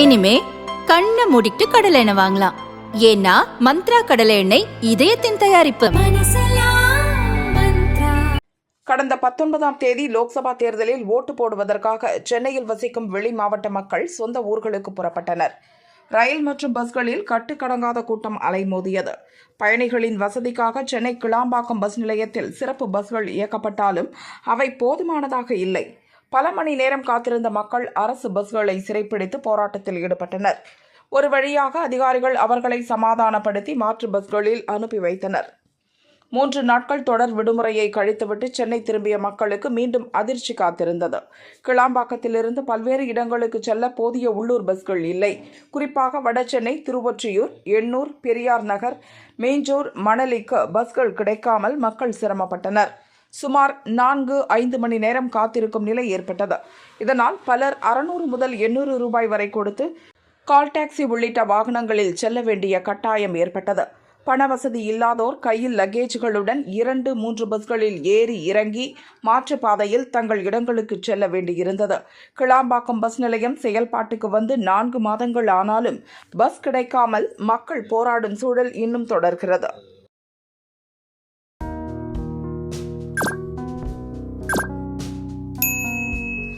இனிமே கண்ணை மூடிட்டு கடலை எண்ணெய் வாங்கலாம். ஏன்னா மந்த்ரா கடலை எண்ணெய் இதயத்தின் தயாரிப்பு. கடந்த பத்தொன்பதாம் தேதி லோக்சபா தேர்தலில் ஓட்டு போடுவதற்காக சென்னையில் வசிக்கும் வெளி மாவட்ட மக்கள் சொந்த ஊர்களுக்கு புறப்பட்டனர். ரயில் மற்றும் பஸ்களில் கட்டுக்கடங்காத கூட்டம் அலைமோதியது. பயணிகளின் வசதிக்காக சென்னை கிளாம்பாக்கம் பஸ் நிலையத்தில் சிறப்பு பஸ்கள் இயக்கப்பட்டாலும் அவை போதுமானதாக இல்லை. பல மணி நேரம் காத்திருந்த மக்கள் அரசு பஸ்களை சிறைப்பிடித்து போராட்டத்தில் ஈடுபட்டனர். ஒரு வழியாக அதிகாரிகள் அவர்களை சமாதானப்படுத்தி மாற்று பஸ்களில் அனுப்பி வைத்தனர். மூன்று நாட்கள் தொடர் விடுமுறையை கழித்துவிட்டு சென்னை திரும்பிய மக்களுக்கு மீண்டும் அதிர்ச்சி காத்திருந்தது. கிளாம்பாக்கத்திலிருந்து பல்வேறு இடங்களுக்கு செல்ல போதிய உள்ளூர் பஸ்கள் இல்லை. குறிப்பாக வடசென்னை திருவொற்றியூர் எண்ணூர் பெரியார் நகர் மேஞ்சூர் மணலிக்கு பஸ்கள் கிடைக்காமல் மக்கள் சிரமப்பட்டனர். சுமார் நான்கு ஐந்து மணி நேரம் காத்திருக்கும் நிலை ஏற்பட்டது. இதனால் பலர் அறுநூறு முதல் எண்ணூறு ரூபாய் வரை கொடுத்து கால் டாக்ஸி உள்ளிட்ட வாகனங்களில் செல்ல வேண்டிய கட்டாயம் ஏற்பட்டது. பண வசதி இல்லாதோர் கையில் லக்கேஜ்களுடன் இரண்டு மூன்று பஸ்களில் ஏறி இறங்கி மாற்றுப் பாதையில் தங்கள் இடங்களுக்கு செல்ல வேண்டியிருந்தது. கிளாம்பாக்கம் பஸ் நிலையம் செயல்பாட்டுக்கு வந்து நான்கு மாதங்கள் ஆனாலும் பஸ் கிடைக்காமல் மக்கள் போராடும் சூழல் இன்னும் தொடர்கிறது.